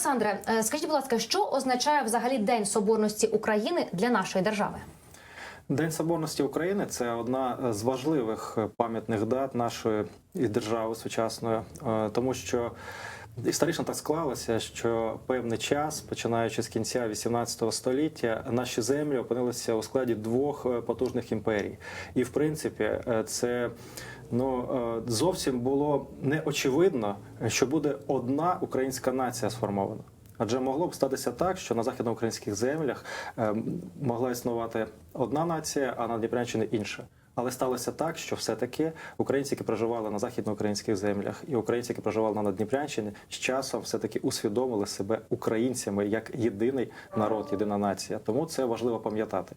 Олександре, е, скажіть, будь ласка, що означає взагалі День Соборності України для нашої держави? День Соборності України це одна з важливих пам'ятних дат нашої держави сучасної, е, тому що історично так склалося, що певний час, починаючи з кінця 18 століття, наші землі опинилися у складі двох е, потужних імперій, і в принципі е, це. Ну е, зовсім було неочевидно, що буде одна українська нація сформована. Адже могло б статися так, що на західноукраїнських землях е, могла існувати одна нація, а на Дніпрянщині інша. Але сталося так, що все-таки українці, які проживали на західноукраїнських землях, і українці, які проживали на Дніпрянщині, з часом все-таки усвідомили себе українцями як єдиний народ, єдина нація. Тому це важливо пам'ятати.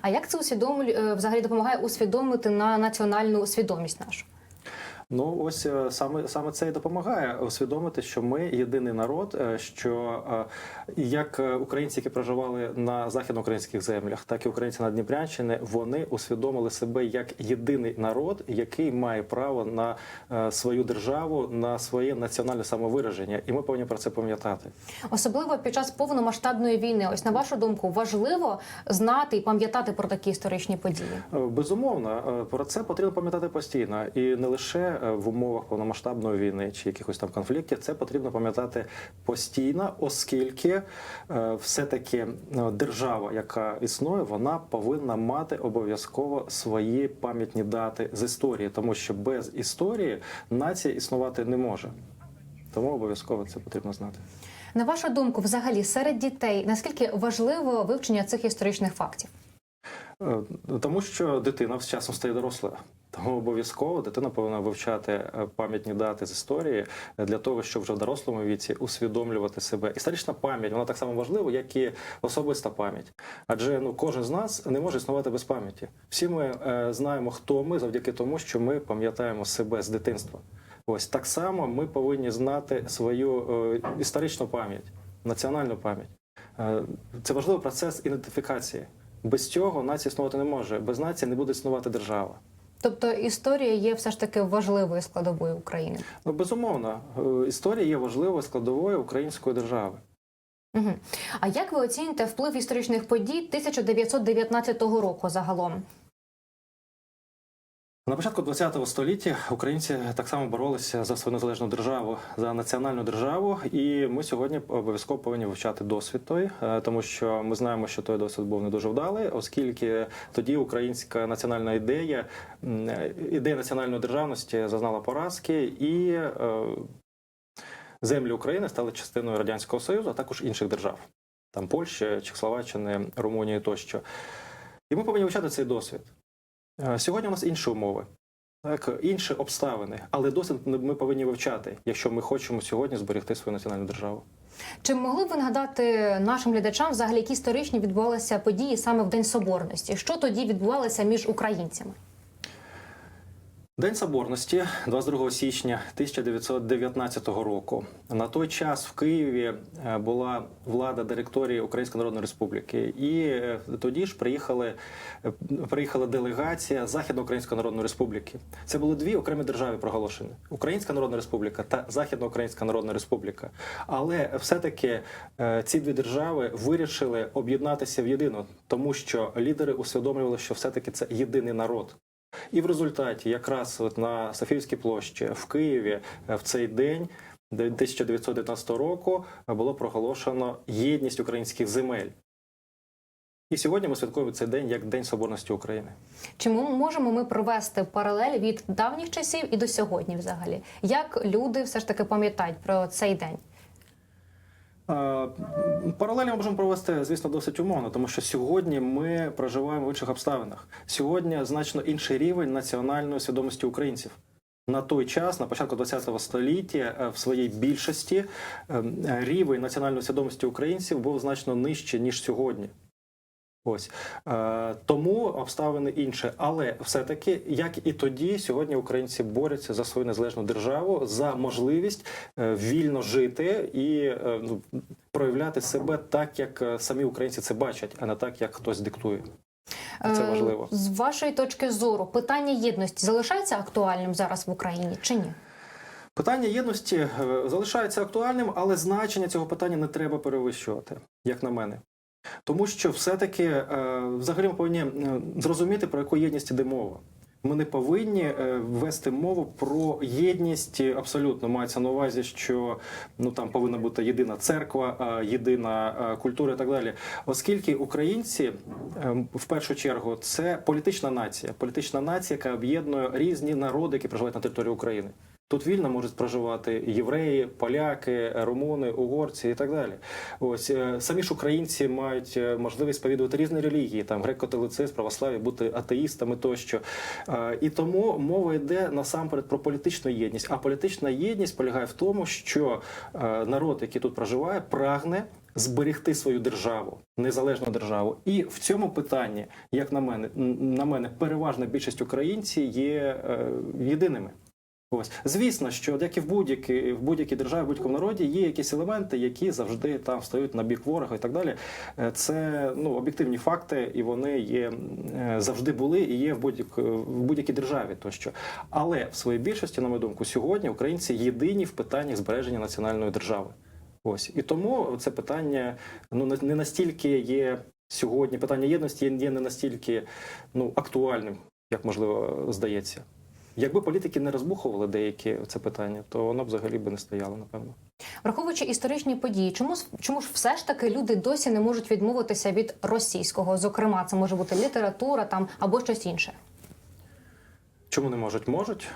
А як це усвідомлю е, взагалі допомагає усвідомити на національну свідомість нашу? Ну ось е, саме саме це і допомагає усвідомити, що ми єдиний народ, е, що е, як українці, які проживали на західноукраїнських землях, так і українці на Дніпрянщині, вони усвідомили себе як єдиний народ, який має право на свою державу, на своє національне самовираження, і ми повинні про це пам'ятати. Особливо під час повномасштабної війни. Ось на вашу думку, важливо знати і пам'ятати про такі історичні події. Безумовно, про це потрібно пам'ятати постійно, і не лише в умовах повномасштабної війни чи якихось там конфліктів. Це потрібно пам'ятати постійно, оскільки е, все-таки е, держава, яка існує, вона повинна мати обов'язково свої пам'ятні дати з історії, тому що без історії нація існувати не може. Тому обов'язково це потрібно знати. На вашу думку, взагалі серед дітей наскільки важливо вивчення цих історичних фактів? Е, Тому що дитина з часом стає дорослою. Тому обов'язково дитина повинна вивчати е, пам'ятні дати з історії е, для того, щоб вже в дорослому віці усвідомлювати себе. Історична пам'ять вона так само важлива, як і особиста пам'ять. Адже ну кожен з нас не може існувати без пам'яті. Всі ми е, знаємо, хто ми завдяки тому, що ми пам'ятаємо себе з дитинства. Ось так само ми повинні знати свою е, історичну пам'ять, національну пам'ять. Е, Це важливий процес ідентифікації. Без цього нація існувати не може. Без нації не буде існувати держава. Тобто історія є все ж таки важливою складовою України. Ну, безумовно, е, історія є важливою складовою української держави. Угу. А як ви оціните вплив історичних подій 1919 року загалом? На початку ХХ століття українці так само боролися за свою незалежну державу, за національну державу, і ми сьогодні обов'язково повинні вивчати досвід той, е, тому що ми знаємо, що той досвід був не дуже вдалий, оскільки тоді українська національна ідея, ідея національної державності зазнала поразки і. е, Землі України стали частиною радянського союзу, а також інших держав, там Польщі, Чехословаччини, Румунії тощо. І ми повинні вивчати цей досвід. Е, Сьогодні у нас інші умови, так, інші обставини, але досвід ми повинні вивчати, якщо ми хочемо сьогодні зберегти свою національну державу. Чи могли б ви нагадати нашим глядачам взагалі, які історичні відбувалися події саме в День Соборності? Що тоді відбувалося між українцями? День Соборності, 22 січня 1919 року. На той час в Києві е, була влада директорії Української Народної Республіки, і е, тоді ж приїхали, е, приїхала делегація Західноукраїнської Народної Республіки. Це були дві окремі держави проголошені: Українська Народна Республіка та Західноукраїнська Народна Республіка. Але все-таки ці дві держави вирішили об'єднатися в єдину, тому що лідери усвідомлювали, що все-таки це єдиний народ. І в результаті, якраз от на Софіївській площі в Києві е, в цей день. 1919 року було проголошено єдність українських земель. І сьогодні ми святкуємо цей день як День Соборності України. Чи ми можемо ми провести паралель від давніх часів і до сьогодні, взагалі? Як люди все ж таки пам'ятають про цей день? Паралельно ми можемо провести, звісно, досить умовно, тому що сьогодні ми проживаємо в інших обставинах. Сьогодні значно інший рівень національної свідомості українців. На той час, на початку ХХ століття, е, в своїй більшості е, рівень національної свідомості українців був значно нижче ніж сьогодні. Ось е, тому обставини інші, але все-таки, як і тоді, сьогодні українці борються за свою незалежну державу, за можливість е, вільно жити і е, ну, проявляти себе так, як е, самі українці це бачать, а не так, як хтось диктує. Це Е, важливо. З вашої точки зору, питання єдності залишається актуальним зараз в Україні чи ні? Питання єдності залишається актуальним, але значення цього питання не треба перевищувати, як на мене. Тому що все-таки е, взагалі ми повинні е, зрозуміти, про яку єдність іде мова. Ми не повинні е, вести мову про єдність е, абсолютно. Мається на увазі, що ну там повинна бути єдина церква, е, єдина е, культура і так далі. Оскільки українці е, в першу чергу це політична нація, політична нація, яка об'єднує різні народи, які проживають на території України. Тут вільно можуть проживати євреї, поляки, румуни, угорці і так далі. Ось е, самі ж українці мають е, можливість сповідувати різні релігії, там греко-католицизм, православ'я, бути атеїстами тощо. Е, І тому мова йде насамперед про політичну єдність. А політична єдність полягає в тому, що народ, який тут проживає, прагне. Зберегти свою державу, незалежну державу, і в цьому питанні, як на мене, на мене, переважна більшість українців є е, єдиними. Ось звісно, що як і в будь-якій в будь-якій державі, в будь-якому народі є якісь елементи, які завжди там стають на бік ворога і так далі. Е, Це ну об'єктивні факти, і вони є е, завжди були і є в будь-як в будь-якій державі. Тощо, але в своїй більшості, на мою думку, сьогодні українці єдині в питаннях збереження національної держави. Ось і тому це питання ну не настільки є сьогодні. Питання єдності є не настільки ну актуальним, як можливо здається. Якби політики не розбухували деякі це питання, то воно б взагалі би не стояло, напевно. Враховуючи історичні події, чому чому ж все ж таки люди досі не можуть відмовитися від російського? Зокрема, це може бути література там або щось інше. Чому не можуть? Можуть.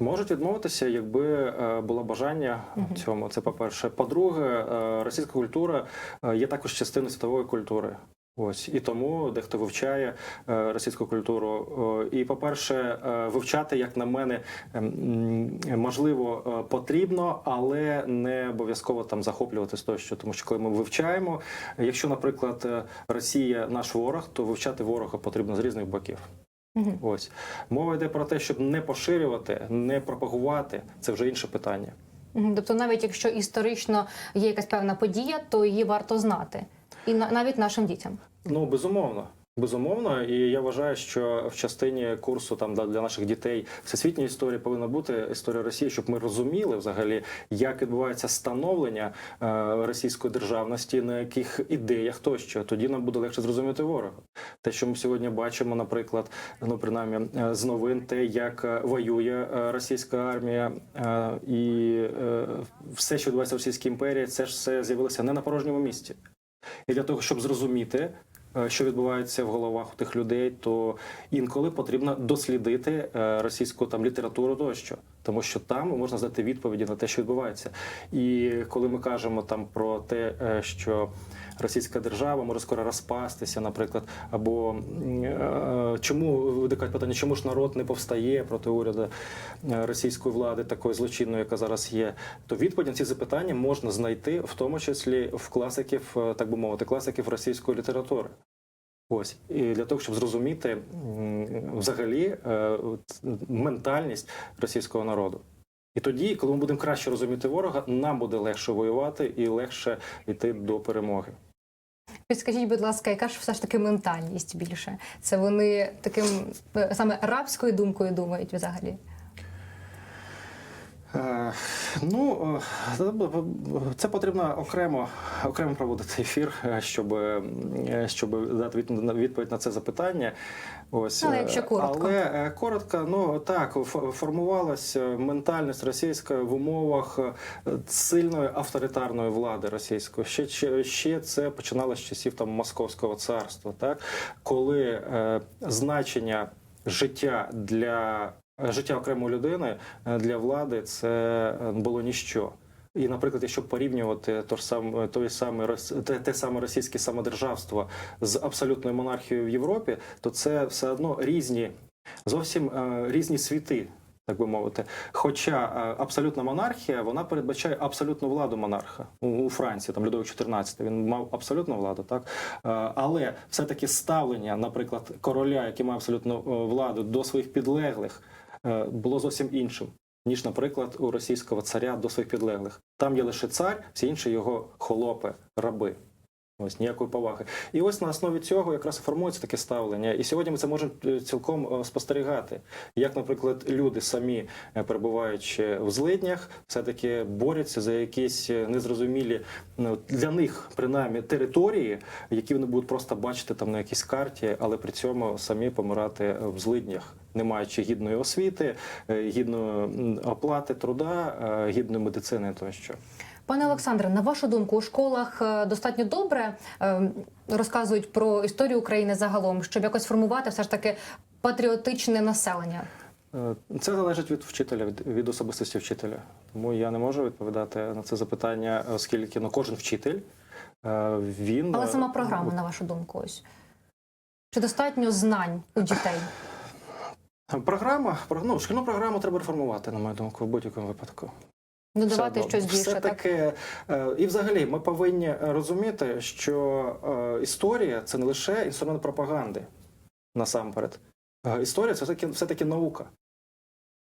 Можуть відмовитися, якби е, було бажання в цьому. Це по-перше. По-друге, е, російська культура е, є також частиною світової культури. Ось і тому дехто вивчає е, російську культуру. І, по-перше, е, вивчати, як на мене, ем, можливо, е, потрібно, але не обов'язково там захоплюватись тощо. Тому що коли ми вивчаємо, якщо, наприклад, Росія наш ворог, то вивчати ворога потрібно з різних боків. Мгм. Ось мова йде про те, щоб не поширювати, не пропагувати. Це вже інше питання. Тобто, навіть якщо історично є якась певна подія, то її варто знати, і на- навіть нашим дітям. Ну безумовно. Безумовно, і я вважаю, що в частині курсу там для наших дітей всесвітньої історії повинна бути історія Росії, щоб ми розуміли взагалі, як відбувається становлення е, російської державності, на яких ідеях тощо. Тоді нам буде легше зрозуміти ворога. Те, що ми сьогодні бачимо, наприклад, ну принаймні е, з новин, те, як е, воює російська армія, і все, що відбувається в Російській імперії, це ж все з'явилося не на порожньому місці. І для того, щоб зрозуміти, що відбувається в головах у тих людей, то інколи потрібно дослідити е, російську там літературу тощо, тому що там можна знайти відповіді на те, що відбувається. І коли ми кажемо там про те, е, що російська держава може скоро розпастися, наприклад, або е, чому виникають питання, чому ж народ не повстає проти уряду е, російської влади, такої злочинної, яка зараз є, то відповідь на ці запитання можна знайти в тому числі в класиків, так би мовити, класиків російської літератури. Ось і для того, щоб зрозуміти взагалі е, ментальність російського народу. І тоді, коли ми будемо краще розуміти ворога, нам буде легше воювати і легше йти до перемоги. Підскажіть, будь ласка, яка ж все ж таки ментальність більше? Це вони таким е, саме рабською думкою думають взагалі? Е, Ну е, це потрібно окремо окремо проводити ефір, е, щоб, е, щоб дати відповідь на це запитання. Ось Але е, якщо коротко. але е, коротко, ну так формувалася ментальність російська в умовах е, сильної авторитарної влади російської. Ще, ще це починалося з часів там московського царства, так коли е, значення життя для життя окремої людини е, для влади це е, було ніщо. І, наприклад, якщо порівнювати то ж саме той рос- те, те саме російське самодержавство з абсолютною монархією в Європі, то це все одно різні, зовсім е, різні світи. Так би мовити, хоча е, абсолютна монархія вона передбачає абсолютну владу монарха у, Франції, там Людовик 14, він мав абсолютну владу, так Е, але все-таки ставлення, наприклад, короля, який має абсолютну е, владу до своїх підлеглих, е, було зовсім іншим, ніж, наприклад, у російського царя до своїх підлеглих. Там є лише цар, всі інші його холопи, раби. Ось ніякої поваги. І ось на основі цього якраз формується таке ставлення. І сьогодні ми це можемо е, цілком е, спостерігати. Як, наприклад, люди самі, е, перебуваючи в злиднях, все-таки борються за якісь незрозумілі ну, для них принаймні території, які вони будуть просто бачити там на якійсь карті, але при цьому самі помирати в злиднях, не маючи гідної освіти, гідної оплати труда, гідної медицини тощо. Пане Олександре, на вашу думку, у школах е, достатньо добре е, розказують про історію України загалом, щоб якось формувати все ж таки патріотичне населення? Е, Це залежить від вчителя, від, від особистості вчителя. Тому я не можу відповідати на це запитання, оскільки ну, кожен вчитель він Але сама програма, на вашу думку, ось чи достатньо знань у дітей? програма ну, шкільну програму треба реформувати, на мою думку, в будь-якому випадку. Додавати Все щось більше, все таки, так? і взагалі ми повинні розуміти, що е, історія це не лише інструмент пропаганди насамперед. Е, Історія це все-таки, все-таки наука.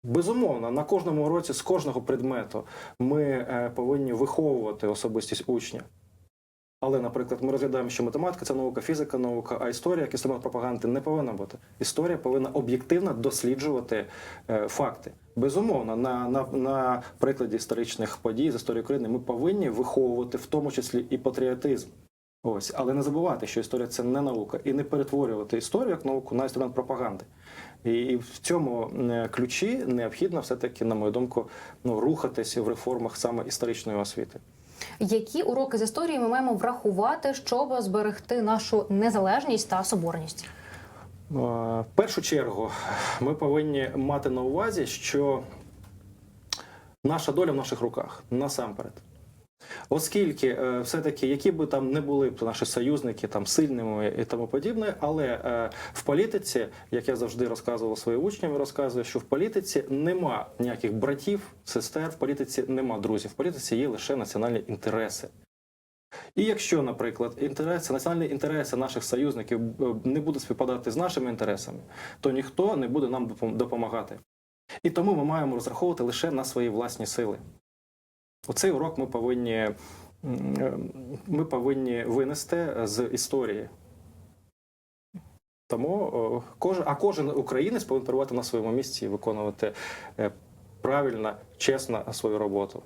Безумовно, на кожному уроці з кожного предмету ми е, повинні виховувати особистість учня. Але, наприклад, ми розглядаємо, що математика це наука, фізика наука, а історія як інструмент пропаганди не повинна бути. Історія повинна об'єктивно досліджувати е, факти. Безумовно, на, на, на прикладі історичних подій з історії України ми повинні виховувати в тому числі і патріотизм. Ось, але не забувати, що історія це не наука, і не перетворювати історію як науку на інструмент пропаганди. І, в цьому е, ключі необхідно все-таки, на мою думку, ну, рухатися в реформах саме історичної освіти. Які уроки з історії ми маємо врахувати, щоб зберегти нашу незалежність та соборність? В першу чергу ми повинні мати на увазі, що наша доля в наших руках насамперед. Оскільки е, все-таки, які би там не були наші союзники там сильними і тому подібне, але е, в політиці, як я завжди розказував своїм учням, розказую, що в політиці нема ніяких братів, сестер, в політиці нема друзів, в політиці є лише національні інтереси. І якщо, наприклад, інтереси, національні інтереси наших союзників е, не будуть співпадати з нашими інтересами, то ніхто не буде нам допомагати. І тому ми маємо розраховувати лише на свої власні сили. Оцей урок ми повинні, е, ми повинні винести з історії. Тому кожен, а кожен українець повинен перебувати на своєму місці і виконувати е, правильно, чесно свою роботу.